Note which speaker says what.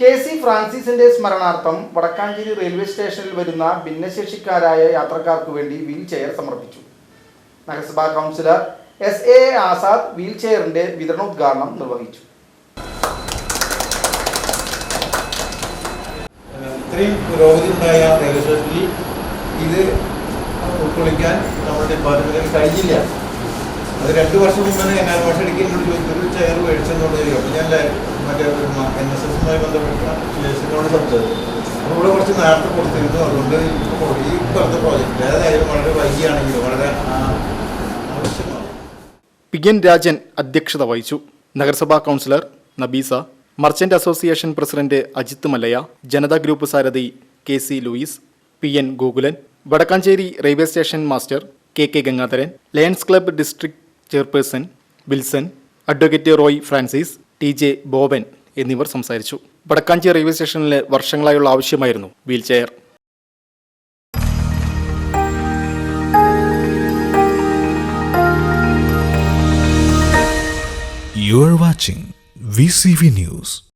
Speaker 1: K C ഫ്രാൻസിസിന്റെ സ്മരണാർത്ഥം Vadakkanchery railway സ്റ്റേഷനിൽ വരുന്ന ഭിന്നശേഷിക്കാരായ യാത്രക്കാർക്ക് വേണ്ടി വീൽ ചെയർ സമർപ്പിച്ചു. നഗരസഭാ councillor S A Azad wheel ചെയറിന്റെ വിതരണോദ്ഘാടനം നിർവഹിച്ചു.
Speaker 2: ഇത്രയും പുരോഗതി ഉണ്ടായ റെയിൽവേ സ്റ്റേഷനിൽ ഇത് ഉൾക്കൊള്ളിക്കാൻ നമ്മുടെ ഡിപ്പാർട്ട്മെന്റിന് കഴിഞ്ഞില്ല. അത് രണ്ട് വർഷം മുമ്പ് ഞാൻ ഭാഷ ഇടയ്ക്ക് എന്നോട് ചോദിച്ചു ചെയർ മേടിച്ചെന്നുള്ളത് അപ്പോൾ ഞാൻ മറ്റേ എൻ എസ് എസുമായി ബന്ധപ്പെട്ട കുറച്ച് നേരത്തെ കൊടുത്തിരുന്നു. അതുകൊണ്ട് ഈ പറഞ്ഞ പ്രോജക്റ്റ് ഏതായാലും വളരെ വൈകിയാണെങ്കിലും വളരെ ആവശ്യമാണ്.
Speaker 3: പി എൻ രാജൻ അധ്യക്ഷത വഹിച്ചു. നഗരസഭാ councillor Nabeesa merchant association president Ajith Mallaya Janata group സാരഥി K C Louis P N Gokulan Vadakkanchery railway station master K K Gangadharan lions club district chairperson Wilson advocate Roy Francis T J Boban എന്നിവർ സംസാരിച്ചു. Vadakkanchery railway സ്റ്റേഷനിൽ വർഷങ്ങളായുള്ള ആവശ്യമായിരുന്നു. Wheelchair
Speaker 4: You are watching VCV News.